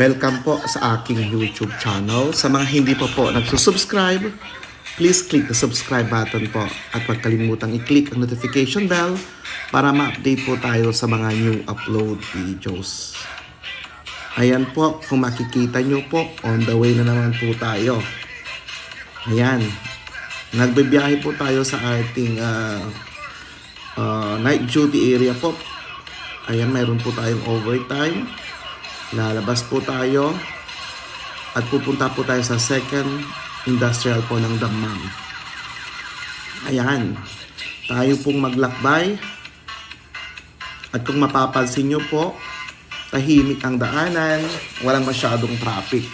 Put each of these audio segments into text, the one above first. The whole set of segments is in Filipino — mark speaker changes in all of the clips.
Speaker 1: Welcome po sa aking YouTube channel. Sa mga hindi pa po nagsusubscribe, please click the subscribe button po at huwag kalimutang i-click ang notification bell para ma-update po tayo sa mga new upload videos. Ayan po, kung makikita nyo po, on the way na naman po tayo. Ayan, nagbibiyahe po tayo sa ating ah, ah, night duty area po. Ayan, mayroon po tayong overtime. Lalabas po tayo at pupunta po tayo sa second industrial po ng Damam. Ayan, tayo pong maglakbay. At kung mapapansin nyo po, tahimik ang daanan, walang masyadong traffic.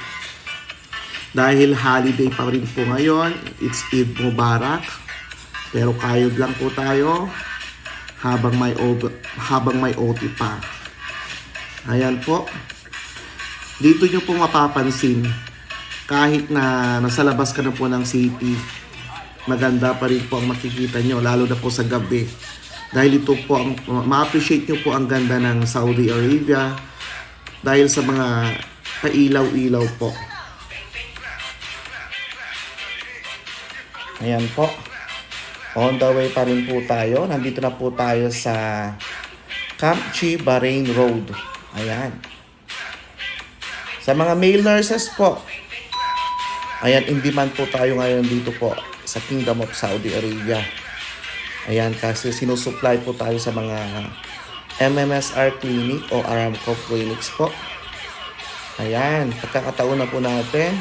Speaker 1: Dahil holiday pa rin po ngayon, it's Eid Mubarak. Pero kayod lang po tayo habang may habang may OT pa. Ayan po. Dito nyo po mapapansin kahit na nasa labas ka na po ng city, maganda pa rin po ang makikita nyo, lalo na po sa gabi. Dahil ito po, ang, ma-appreciate nyo po ang ganda ng Saudi Arabia dahil sa mga kailaw-ilaw po. Ayan po. On the way pa rin po tayo. Nandito na po tayo sa Camp Chi Bahrain Road. Ayan. Sa mga male nurses po, ayan, in demand po tayo ngayon dito po sa Kingdom of Saudi Arabia. Ayan, kasi sinusupply po tayo sa mga MMSR clinic o Aramco clinics po. Ayan, pagkakataon na po natin,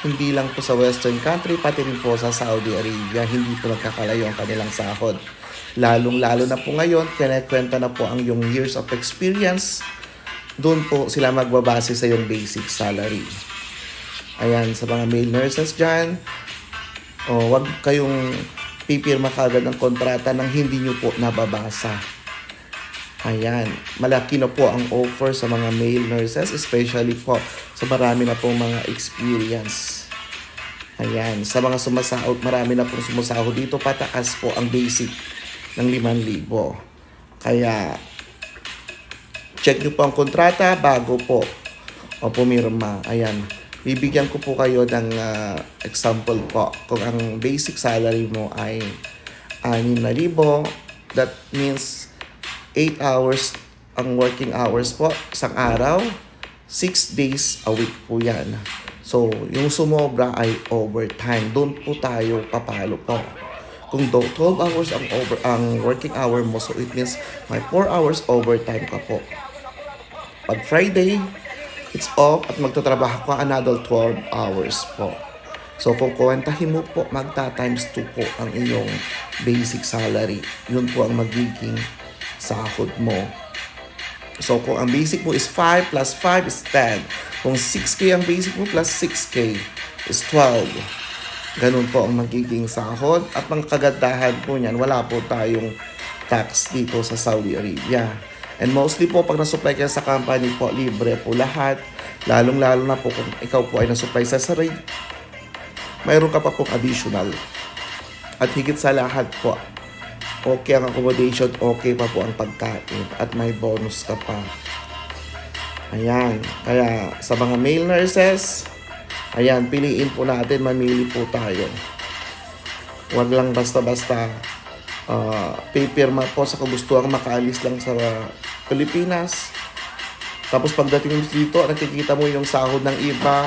Speaker 1: hindi lang po sa western country, pati rin po sa Saudi Arabia, hindi po nagkakalayo ang kanilang sahod. Lalong-lalo na po ngayon, kinakwenta na po ang yung years of experience, doon po sila magbabase sa yung basic salary. Ayan, sa mga male nurses dyan, o wag kayong pipirma kagad ng kontrata nang hindi nyo po nababasa. Ayan, malaki na po ang offer sa mga male nurses, especially po sa marami na pong mga experience. Ayan, sa mga sumasahod, marami na pong sumasahod dito, pataas po ang basic ng 5,000. Kaya, check nyo po ang kontrata bago po o pumirma. Ayan, bibigyan ko po kayo ng ah, example po. Kung ang basic salary mo ay 6,000, that means 8 hours ang working hours po isang araw. 6 days a week po yan. So, yung sumobra ay overtime. Doon po tayo papalo po. Kung do 12 hours ang over ang working hour mo, so it means may 4 hours overtime ka po. Pag Friday, it's off at magtatrabaho ka another 12 hours po. So kung kuwentahin mo po, magta times 2 po ang iyong basic salary. Yun po ang magiging sahod mo. So kung ang basic mo is 5 plus 5 is 10. Kung 6K ang basic mo plus 6K is 12. Ganun po ang magiging sahod. At ang kagandahan po niyan, wala po tayong tax dito sa Saudi Arabia. And mostly po, pag nasupply kayo sa company po, libre po lahat. Lalong-lalo na po kung ikaw po ay nasupply sa sarili. Mayroon ka pa pong additional. At higit sa lahat po, okay ang accommodation, okay pa po ang pagkain. At may bonus ka pa. Ayan. Kaya sa mga male nurses, ayan, piliin po natin, mamili po tayo. Huwag lang basta-basta uh, pipirma po sa kagustuhang makaalis lang sa Pilipinas. Tapos pagdating mo dito, nakikita mo yung sahod ng iba.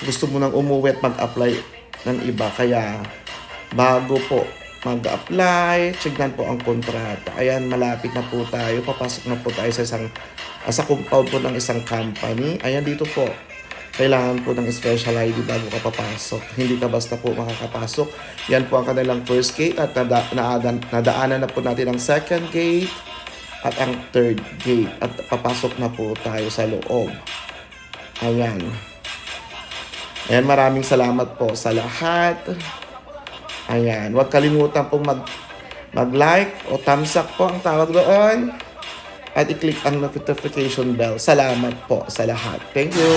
Speaker 1: Gusto mo nang umuwi at mag-apply ng iba. Kaya bago po mag-apply, tignan po ang kontrata. Ayan, malapit na po tayo. Papasok na po tayo sa isang ah, sa compound po ng isang company. Ayan dito po. Kailangan po ng special ID bago ka papasok. Hindi ka basta po makakapasok. Yan po ang kanilang first gate at nada, naadan, nadaanan na po natin ang second gate at ang third gate. At papasok na po tayo sa loob. Ayan. Ayan, maraming salamat po sa lahat. Ayan, huwag kalimutan pong mag, mag-like o thumbs up po ang tawag doon at i-click ang notification bell. Salamat po sa lahat. Thank you!